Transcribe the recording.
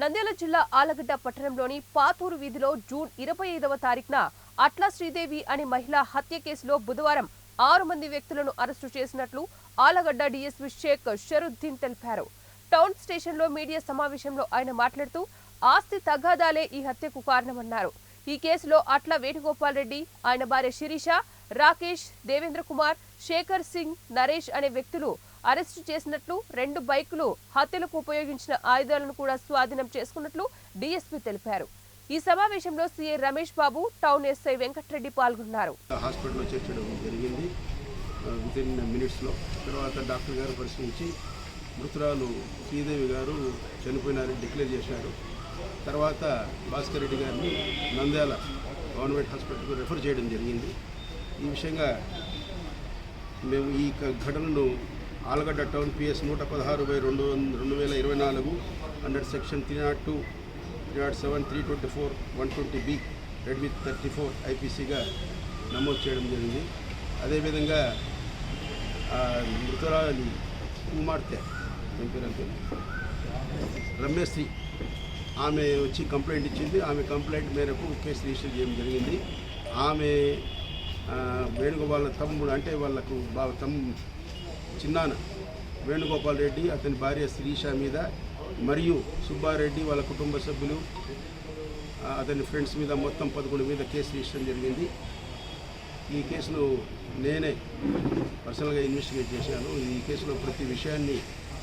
నంద్యాల జిల్లా ఆలగడ్డ పట్టణంలోని పాతూరు వీధిలో జూన్ ఇరవై ఐదవ తారీఖున అట్లా శ్రీదేవి అనే మహిళ హత్య కేసులో బుధవారం ఆరు మంది వ్యక్తులను అరెస్టు చేసినట్లు ఆలగడ్డ డీఎస్పీ షేక్ షరుద్దీన్ తెలిపారు. టౌన్ స్టేషన్లో మీడియా సమావేశంలో ఆయన మాట్లాడుతూ ఆస్తి తగాదాలే ఈ హత్యకు కారణమన్నారు. ఈ కేసులో అట్ల వేణుగోపాల్ రెడ్డి ఆయన భార్య శిరీష రాకేష్ దేవేంద్ర కుమార్ శేఖర్ సింగ్ నరేష్ అనే వ్యక్తులు అరెస్టు చేసినట్లు రెండు బైకులు హత్యలకు ఉపయోగించిన ఆయుధాలను కూడా స్వాధీనం చేసుకున్నట్లు డీఎస్పీ తెలిపారు. ఈ సమావేశంలో CA Ramesh Babu town SI Venkata Reddy పాల్గొన్నారు. హాస్పిటల్లో చేర్చడం జరిగింది. విత్ మినిట్స్లో తర్వాత డాక్టర్ గారు పరిశీలించి మృతురాలు శ్రీదేవి గారు చనిపోయినారని డిక్లేర్ చేశారు. తర్వాత భాస్కర్ రెడ్డి గారిని నంద్యాల గవర్నమెంట్ హాస్పిటల్కు రెఫర్ చేయడం జరిగింది. ఈ విషయంగా మేము ఈ ఘటనను ఆలగడ్డ టౌన్ పిఎస్ నూట పదహారు బై రెండు రెండు వేల ఇరవై నాలుగు under section three not two three not seven three twenty four one twenty B read with thirty four ఐపీసీగా నమోదు చేయడం జరిగింది. అదేవిధంగా మృతురాలి కుమార్తె ఏం రమ్యశ్రీ. ఆమె వచ్చి కంప్లైంట్ ఇచ్చింది. ఆమె కంప్లైంట్ మేరకు కేసు రిజిస్టర్ చేయడం జరిగింది. ఆమె వేణుగోపాల తమ్ముడు అంటే వాళ్ళకు బాగా తమ్ము చిన్నాన వేణుగోపాల్ రెడ్డి అతని భార్య శిరీష మీద మరియు సుబ్బారెడ్డి వాళ్ళ కుటుంబ సభ్యులు అతని ఫ్రెండ్స్ మీద మొత్తం పదకొండు మీద కేసు రిజిస్టర్ జరిగింది. ఈ కేసును నేనే పర్సనల్గా ఇన్వెస్టిగేట్ చేశాను. ఈ కేసులో ప్రతి విషయాన్ని